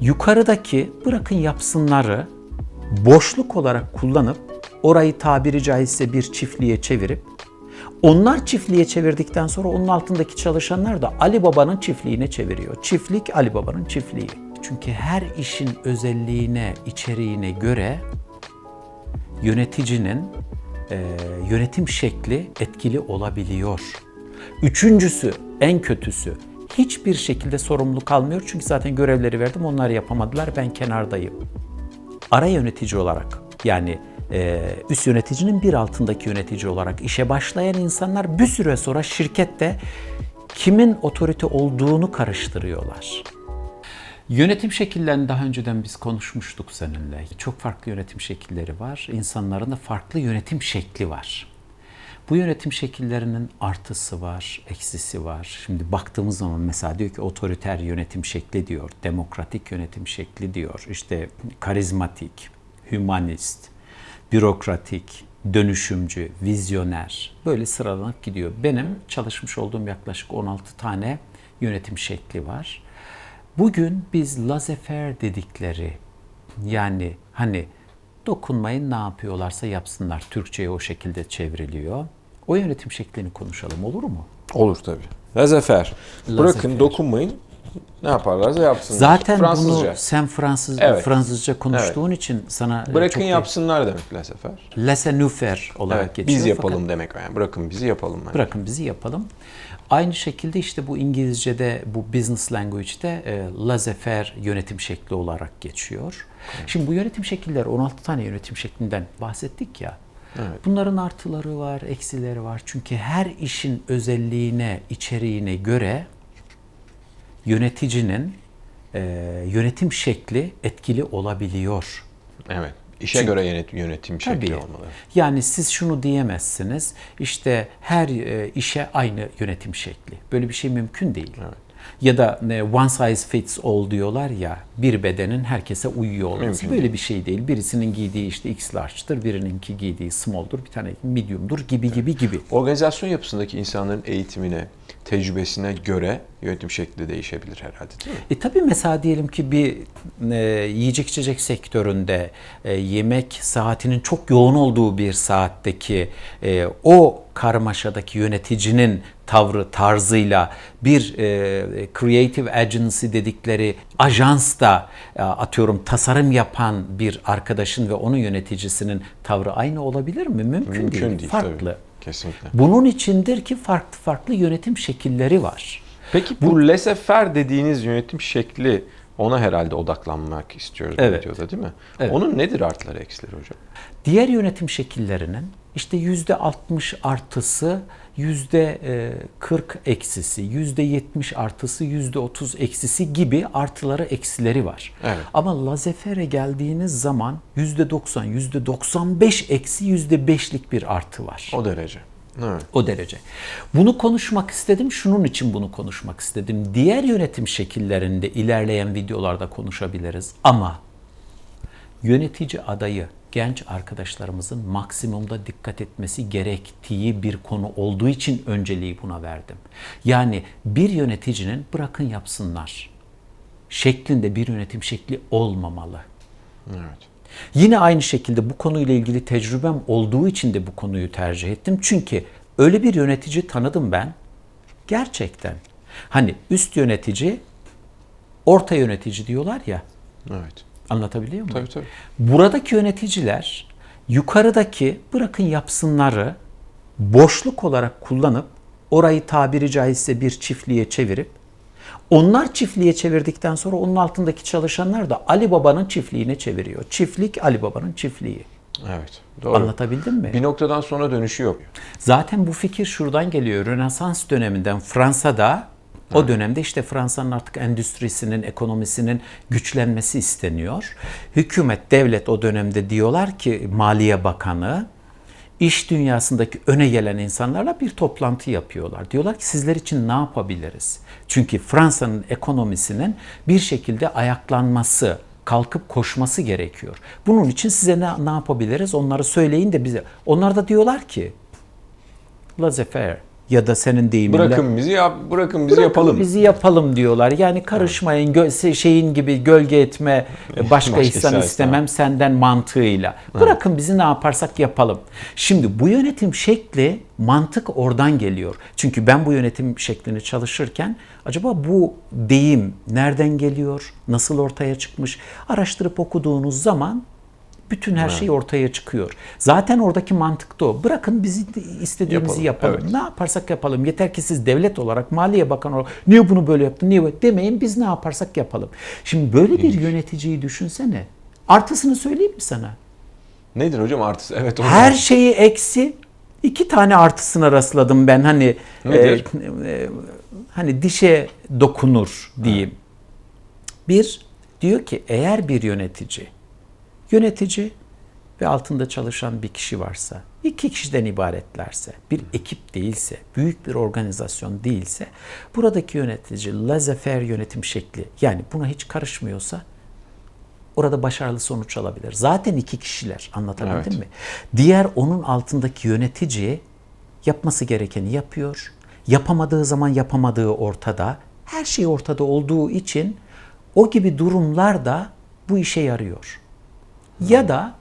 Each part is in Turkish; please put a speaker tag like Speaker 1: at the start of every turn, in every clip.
Speaker 1: yukarıdaki bırakın yapsınları boşluk olarak kullanıp orayı tabiri caizse bir çiftliğe çevirip onlar çiftliğe çevirdikten sonra onun altındaki çalışanlar da Ali Baba'nın çiftliğine çeviriyor. Çiftlik Ali Baba'nın çiftliği. Çünkü her işin özelliğine, içeriğine göre yöneticinin e, yönetim şekli etkili olabiliyor. Üçüncüsü, en kötüsü hiçbir şekilde sorumluluk almıyor. Çünkü zaten görevleri verdim, onlar yapamadılar, ben kenardayım. Ara yönetici olarak yani e, üst yöneticinin bir altındaki yönetici olarak işe başlayan insanlar bir süre sonra şirkette kimin otorite olduğunu karıştırıyorlar. Yönetim şekillerini daha önceden biz konuşmuştuk seninle. Çok farklı yönetim şekilleri var. İnsanların da farklı yönetim şekli var. Bu yönetim şekillerinin artısı var, eksisi var. Şimdi baktığımız zaman mesela diyor ki otoriter yönetim şekli diyor, demokratik yönetim şekli diyor, işte karizmatik, hümanist, bürokratik, dönüşümcü, vizyoner böyle sıralanıp gidiyor. Benim çalışmış olduğum yaklaşık 16 tane yönetim şekli var. Bugün biz laissez-faire dedikleri yani hani dokunmayın ne yapıyorlarsa yapsınlar Türkçe'ye o şekilde çevriliyor. O yönetim şeklini konuşalım olur mu?
Speaker 2: Olur tabii. Lazefer. Bırakın dokunmayın. Ne yaparlarsa yapsınlar.
Speaker 1: Zaten
Speaker 2: Fransızca.
Speaker 1: bunu sen Fransız
Speaker 2: Evet.
Speaker 1: Fransızca konuştuğun için sana e,
Speaker 2: Bırakın
Speaker 1: çok
Speaker 2: yapsınlar demek lazefer.
Speaker 1: laissez-nous-faire olarak
Speaker 2: Evet,
Speaker 1: geçiyor.
Speaker 2: biz yapalım
Speaker 1: Fakat
Speaker 2: demek yani. Bırakın bizi yapalım. Yani.
Speaker 1: bırakın bizi yapalım. Aynı şekilde işte bu İngilizce'de bu business language'de e, laissez-faire yönetim şekli olarak geçiyor. Şimdi bu yönetim şekilleri 16 tane yönetim şeklinden bahsettik ya. Bunların artıları var, eksileri var. Çünkü her işin özelliğine, içeriğine göre yöneticinin e, yönetim şekli etkili olabiliyor.
Speaker 2: Evet. İşe göre yönet- yönetim şekli
Speaker 1: Tabii.
Speaker 2: olmalı.
Speaker 1: Yani siz şunu diyemezsiniz. İşte her e, işe aynı yönetim şekli. Böyle bir şey mümkün değil. Ya da e, one size fits all diyorlar ya bir bedenin herkese uyuyor olması.
Speaker 2: Mümkün
Speaker 1: Böyle bir şey değil. Birisinin giydiği işte X large'dır, birininki giydiği small'dur, bir tane medium'dur gibi gibi gibi.
Speaker 2: Organizasyon yapısındaki insanların eğitimine, tecrübesine göre yönetim şekli değişebilir herhalde değil mi?
Speaker 1: E tabii mesela diyelim ki bir e, yiyecek içecek sektöründe e, yemek saatinin çok yoğun olduğu bir saatteki e, o karmaşadaki yöneticinin tavrı tarzıyla bir e, creative agency dedikleri ajans da e, atıyorum tasarım yapan bir arkadaşın ve onun yöneticisinin tavrı aynı olabilir mi? Mümkün,
Speaker 2: Mümkün
Speaker 1: değil.
Speaker 2: değil,
Speaker 1: Farklı.
Speaker 2: tabii. Kesinlikle.
Speaker 1: Bunun içindir ki farklı farklı yönetim şekilleri var.
Speaker 2: Peki bu laissez-faire dediğiniz yönetim şekli ona herhalde odaklanmak istiyoruz bu
Speaker 1: Evet.
Speaker 2: videoda değil mi?
Speaker 1: Evet.
Speaker 2: Onun nedir artıları eksileri hocam?
Speaker 1: Diğer yönetim şekillerinin işte yüzde 60 artısı, yüzde 40 eksisi, yüzde 70 artısı, yüzde 30 eksisi gibi artıları eksileri var.
Speaker 2: Evet.
Speaker 1: Ama lazefere geldiğiniz zaman yüzde 90, yüzde 95 eksi, yüzde 5'lik bir artı var.
Speaker 2: O derece. Evet.
Speaker 1: O derece. Bunu konuşmak istedim. Şunun için bunu konuşmak istedim. Diğer yönetim şekillerinde ilerleyen videolarda konuşabiliriz. Ama yönetici adayı genç arkadaşlarımızın maksimumda dikkat etmesi gerektiği bir konu olduğu için önceliği buna verdim. Yani bir yöneticinin bırakın yapsınlar şeklinde bir yönetim şekli olmamalı.
Speaker 2: Evet.
Speaker 1: Yine aynı şekilde bu konuyla ilgili tecrübem olduğu için de bu konuyu tercih ettim. Çünkü öyle bir yönetici tanıdım ben. Gerçekten. Hani üst yönetici, orta yönetici diyorlar ya.
Speaker 2: Evet.
Speaker 1: Anlatabiliyor muyum?
Speaker 2: Tabii tabii.
Speaker 1: Buradaki yöneticiler yukarıdaki bırakın yapsınları boşluk olarak kullanıp orayı tabiri caizse bir çiftliğe çevirip onlar çiftliğe çevirdikten sonra onun altındaki çalışanlar da Ali Baba'nın çiftliğine çeviriyor. Çiftlik Ali Baba'nın çiftliği.
Speaker 2: Evet. Doğru.
Speaker 1: Anlatabildim mi?
Speaker 2: Bir noktadan sonra dönüşü yok.
Speaker 1: Zaten bu fikir şuradan geliyor. Rönesans döneminden Fransa'da o dönemde işte Fransa'nın artık endüstrisinin, ekonomisinin güçlenmesi isteniyor. Hükümet, devlet o dönemde diyorlar ki Maliye Bakanı iş dünyasındaki öne gelen insanlarla bir toplantı yapıyorlar. Diyorlar ki sizler için ne yapabiliriz? Çünkü Fransa'nın ekonomisinin bir şekilde ayaklanması, kalkıp koşması gerekiyor. Bunun için size ne, ne yapabiliriz? Onları söyleyin de bize. Onlar da diyorlar ki laissez-faire ya da senin deyiminle
Speaker 2: Bırakın bizi yap, bırakın bizi yapalım.
Speaker 1: bizi yapalım diyorlar. Yani karışmayın gö- şeyin gibi gölge etme başka
Speaker 2: Başka
Speaker 1: ihsan
Speaker 2: ihsan
Speaker 1: istemem senden mantığıyla. Bırakın bizi ne yaparsak yapalım. Şimdi bu yönetim şekli mantık oradan geliyor. Çünkü ben bu yönetim şeklini çalışırken acaba bu deyim nereden geliyor? Nasıl ortaya çıkmış? Araştırıp okuduğunuz zaman bütün her şey ortaya çıkıyor. Zaten oradaki mantık da o. Bırakın bizi istediğimizi
Speaker 2: Yapalım,
Speaker 1: yapalım.
Speaker 2: evet.
Speaker 1: Ne yaparsak yapalım. Yeter ki siz devlet olarak, Maliye Bakanı olarak niye bunu böyle yaptın, niye böyle demeyin. Biz ne yaparsak yapalım. Şimdi böyle bir yöneticiyi düşünsene. Artısını söyleyeyim mi sana?
Speaker 2: Nedir hocam artısı? Evet onu
Speaker 1: Her şeyi eksi. iki tane artısına rastladım ben. Hani
Speaker 2: Nedir?
Speaker 1: e, e, hani dişe dokunur diyeyim. Bir diyor ki eğer bir yönetici yönetici ve altında çalışan bir kişi varsa, iki kişiden ibaretlerse, bir ekip değilse, büyük bir organizasyon değilse, buradaki yönetici laissez-faire yönetim şekli yani buna hiç karışmıyorsa orada başarılı sonuç alabilir. Zaten iki kişiler anlatabildim
Speaker 2: Evet.
Speaker 1: mi? Diğer onun altındaki yönetici yapması gerekeni yapıyor. Yapamadığı zaman yapamadığı ortada. Her şey ortada olduğu için o gibi durumlarda bu işe yarıyor. Ya da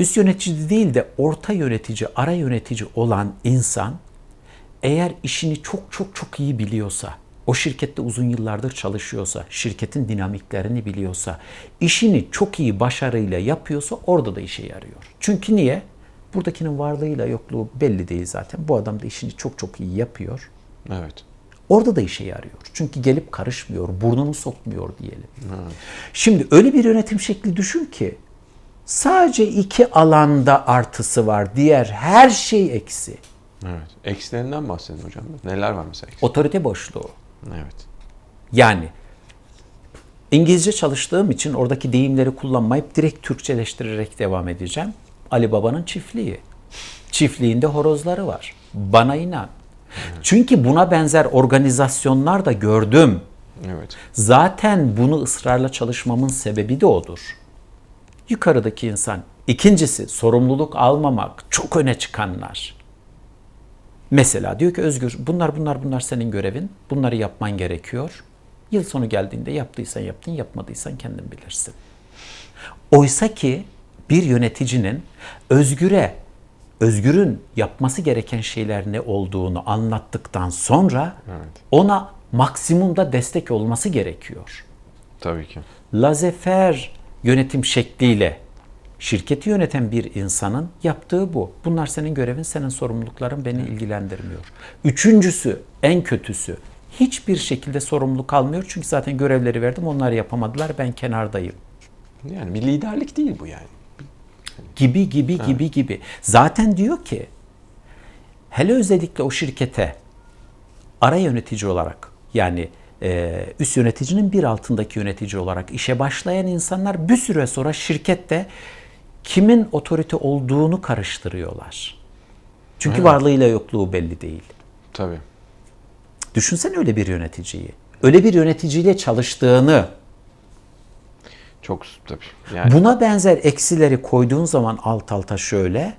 Speaker 1: üst yönetici değil de orta yönetici, ara yönetici olan insan eğer işini çok çok çok iyi biliyorsa, o şirkette uzun yıllardır çalışıyorsa, şirketin dinamiklerini biliyorsa, işini çok iyi başarıyla yapıyorsa orada da işe yarıyor. Çünkü niye? Buradakinin varlığıyla yokluğu belli değil zaten. Bu adam da işini çok çok iyi yapıyor.
Speaker 2: Evet.
Speaker 1: Orada da işe yarıyor. Çünkü gelip karışmıyor, burnunu sokmuyor diyelim. Şimdi öyle bir yönetim şekli düşün ki sadece iki alanda artısı var. Diğer her şey eksi.
Speaker 2: Evet. Eksilerinden bahsedin hocam. Neler var mesela? eksi?
Speaker 1: Otorite boşluğu.
Speaker 2: Evet.
Speaker 1: Yani İngilizce çalıştığım için oradaki deyimleri kullanmayıp direkt Türkçeleştirerek devam edeceğim. Ali Baba'nın çiftliği. Çiftliğinde horozları var. Bana inan. Çünkü buna benzer organizasyonlar da gördüm.
Speaker 2: Evet.
Speaker 1: Zaten bunu ısrarla çalışmamın sebebi de odur. Yukarıdaki insan. İkincisi sorumluluk almamak. Çok öne çıkanlar. Mesela diyor ki Özgür bunlar bunlar bunlar senin görevin. Bunları yapman gerekiyor. Yıl sonu geldiğinde yaptıysan yaptın, yapmadıysan kendin bilirsin. Oysa ki bir yöneticinin özgüre, özgürün yapması gereken şeyler ne olduğunu anlattıktan sonra ona maksimumda destek olması gerekiyor.
Speaker 2: Tabii ki.
Speaker 1: Laissez-faire yönetim şekliyle şirketi yöneten bir insanın yaptığı bu. Bunlar senin görevin, senin sorumlulukların beni ilgilendirmiyor. Üçüncüsü, en kötüsü hiçbir şekilde sorumluluk almıyor. Çünkü zaten görevleri verdim, onlar yapamadılar, ben kenardayım.
Speaker 2: Yani bir liderlik değil bu yani.
Speaker 1: Gibi gibi gibi gibi. Zaten diyor ki hele özellikle o şirkete ara yönetici olarak yani e, üst yöneticinin bir altındaki yönetici olarak işe başlayan insanlar bir süre sonra şirkette kimin otorite olduğunu karıştırıyorlar. Çünkü varlığıyla yokluğu belli değil.
Speaker 2: Tabii.
Speaker 1: Düşünsen öyle bir yöneticiyi. Öyle bir yöneticiyle çalıştığını,
Speaker 2: Çok tabii. Yani
Speaker 1: Buna benzer eksileri koyduğun zaman alt alta şöyle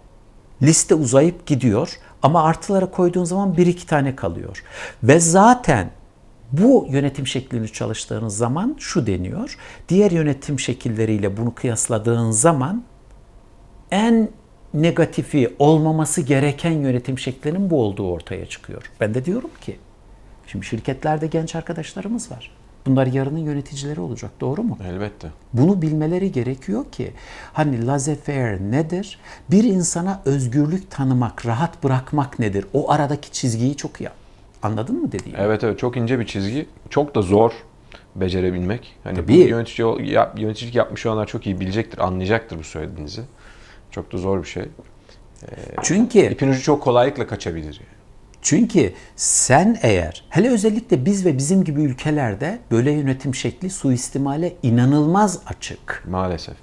Speaker 1: liste uzayıp gidiyor ama artıları koyduğun zaman bir iki tane kalıyor. Ve zaten bu yönetim şeklini çalıştığınız zaman şu deniyor. Diğer yönetim şekilleriyle bunu kıyasladığın zaman en negatifi olmaması gereken yönetim şeklinin bu olduğu ortaya çıkıyor. Ben de diyorum ki şimdi şirketlerde genç arkadaşlarımız var. Bunlar yarının yöneticileri olacak doğru mu?
Speaker 2: elbette.
Speaker 1: Bunu bilmeleri gerekiyor ki hani laissez-faire nedir? Bir insana özgürlük tanımak, rahat bırakmak nedir? O aradaki çizgiyi çok iyi anladın mı dediğimi?
Speaker 2: Evet evet çok ince bir çizgi. Çok da zor becerebilmek. Hani
Speaker 1: Tabii.
Speaker 2: yönetici yap- yöneticilik yapmış olanlar çok iyi bilecektir, anlayacaktır bu söylediğinizi. Çok da zor bir şey.
Speaker 1: Çünkü
Speaker 2: İpin ucu çok kolaylıkla kaçabilir. Yani.
Speaker 1: Çünkü sen eğer hele özellikle biz ve bizim gibi ülkelerde böyle yönetim şekli suistimale inanılmaz açık.
Speaker 2: Maalesef.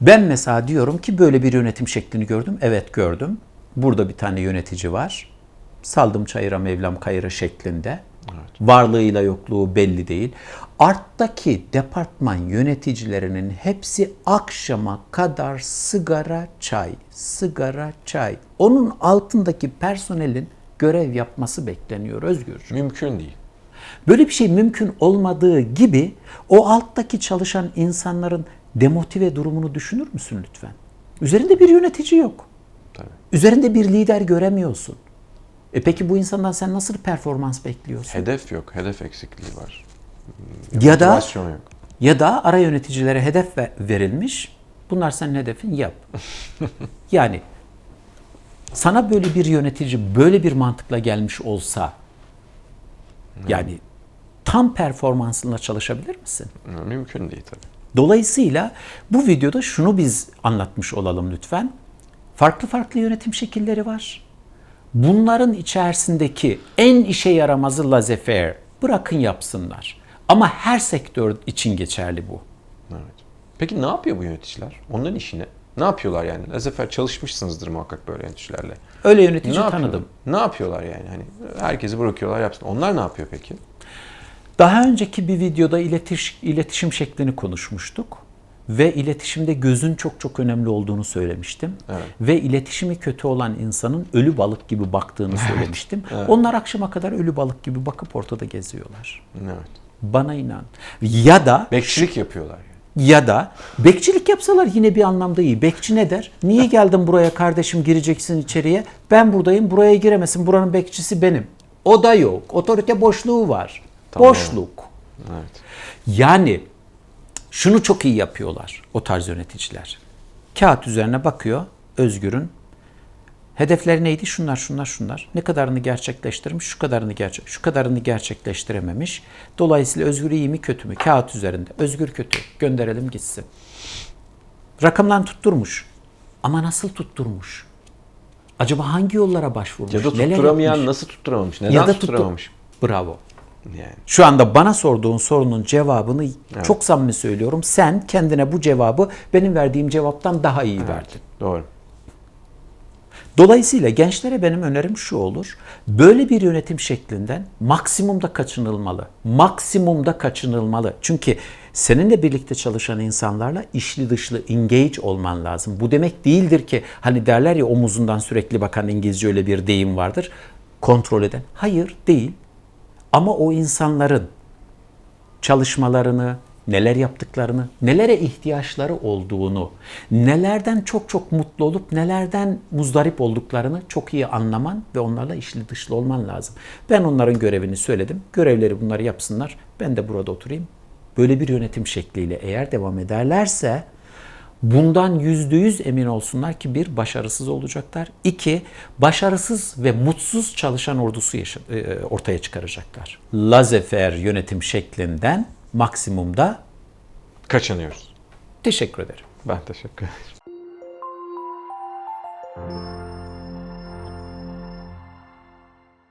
Speaker 1: Ben mesela diyorum ki böyle bir yönetim şeklini gördüm. Evet gördüm. Burada bir tane yönetici var. Saldım çayıra Mevlam kayıra şeklinde. Varlığıyla yokluğu belli değil. Arttaki departman yöneticilerinin hepsi akşama kadar sigara çay, sigara çay. Onun altındaki personelin görev yapması bekleniyor Özgür.
Speaker 2: Mümkün değil.
Speaker 1: Böyle bir şey mümkün olmadığı gibi o alttaki çalışan insanların demotive durumunu düşünür müsün lütfen? Üzerinde bir yönetici yok.
Speaker 2: Tabii.
Speaker 1: Üzerinde bir lider göremiyorsun. E peki bu insandan sen nasıl performans bekliyorsun?
Speaker 2: Hedef yok. Hedef eksikliği var.
Speaker 1: Ya da
Speaker 2: Motivasyon yok.
Speaker 1: ya da ara yöneticilere hedef ve- verilmiş. Bunlar senin hedefin yap. yani sana böyle bir yönetici böyle bir mantıkla gelmiş olsa yani tam performansınla çalışabilir misin?
Speaker 2: Mümkün değil tabii.
Speaker 1: Dolayısıyla bu videoda şunu biz anlatmış olalım lütfen. Farklı farklı yönetim şekilleri var. Bunların içerisindeki en işe yaramazı laissez-faire. Bırakın yapsınlar. Ama her sektör için geçerli bu.
Speaker 2: Evet. Peki ne yapıyor bu yöneticiler? Onların işi ne? Ne yapıyorlar yani? Lazefer çalışmışsınızdır muhakkak böyle yöneticilerle.
Speaker 1: Öyle
Speaker 2: Ne
Speaker 1: yönetici
Speaker 2: yapıyorlar?
Speaker 1: tanıdım.
Speaker 2: Ne yapıyorlar yani? Hani herkesi bırakıyorlar yapsın. Onlar ne yapıyor peki?
Speaker 1: Daha önceki bir videoda iletiş, iletişim şeklini konuşmuştuk. Ve iletişimde gözün çok çok önemli olduğunu söylemiştim.
Speaker 2: Evet.
Speaker 1: Ve iletişimi kötü olan insanın ölü balık gibi baktığını söylemiştim. Onlar akşama kadar ölü balık gibi bakıp ortada geziyorlar.
Speaker 2: Evet.
Speaker 1: Bana inan. Ya da
Speaker 2: Bekçilik yapıyorlar.
Speaker 1: Ya da bekçilik yapsalar yine bir anlamda iyi. Bekçi ne der? Niye geldin buraya kardeşim gireceksin içeriye? Ben buradayım buraya giremesin buranın bekçisi benim. O da yok. Otorite boşluğu var.
Speaker 2: Tamam.
Speaker 1: Boşluk.
Speaker 2: Evet.
Speaker 1: Yani şunu çok iyi yapıyorlar o tarz yöneticiler. Kağıt üzerine bakıyor Özgür'ün. Hedefleri neydi? Şunlar, şunlar, şunlar. Ne kadarını gerçekleştirmiş? Şu kadarını gerçek, şu kadarını gerçekleştirememiş. Dolayısıyla Özgür iyi mi kötü mü? Kağıt üzerinde. Özgür kötü. Gönderelim gitsin. Rakamdan tutturmuş. Ama nasıl tutturmuş? Acaba hangi yollara başvurmuş?
Speaker 2: Ya da tutturamayan nasıl tutturamamış? Neden
Speaker 1: ya da tuttu-
Speaker 2: tutturamamış?
Speaker 1: Bravo.
Speaker 2: Yani.
Speaker 1: Şu anda bana sorduğun sorunun cevabını çok samimi söylüyorum. Sen kendine bu cevabı benim verdiğim cevaptan daha iyi verdin.
Speaker 2: Doğru.
Speaker 1: Dolayısıyla gençlere benim önerim şu olur. Böyle bir yönetim şeklinden maksimumda kaçınılmalı. Maksimumda kaçınılmalı. Çünkü seninle birlikte çalışan insanlarla içli dışlı engage olman lazım. Bu demek değildir ki hani derler ya omuzundan sürekli bakan İngilizce öyle bir deyim vardır. Kontrol eden. Hayır değil. Ama o insanların çalışmalarını, neler yaptıklarını, nelere ihtiyaçları olduğunu, nelerden çok çok mutlu olup nelerden muzdarip olduklarını çok iyi anlaman ve onlarla işli dışlı olman lazım. Ben onların görevini söyledim. Görevleri bunları yapsınlar. Ben de burada oturayım. Böyle bir yönetim şekliyle eğer devam ederlerse Bundan yüzde yüz emin olsunlar ki bir, başarısız olacaklar. İki, başarısız ve mutsuz çalışan ordusu e, ortaya çıkaracaklar. Laissez-faire yönetim şeklinden maksimumda
Speaker 2: Kaçınıyoruz.
Speaker 1: teşekkür ederim.
Speaker 2: Ben teşekkür ederim.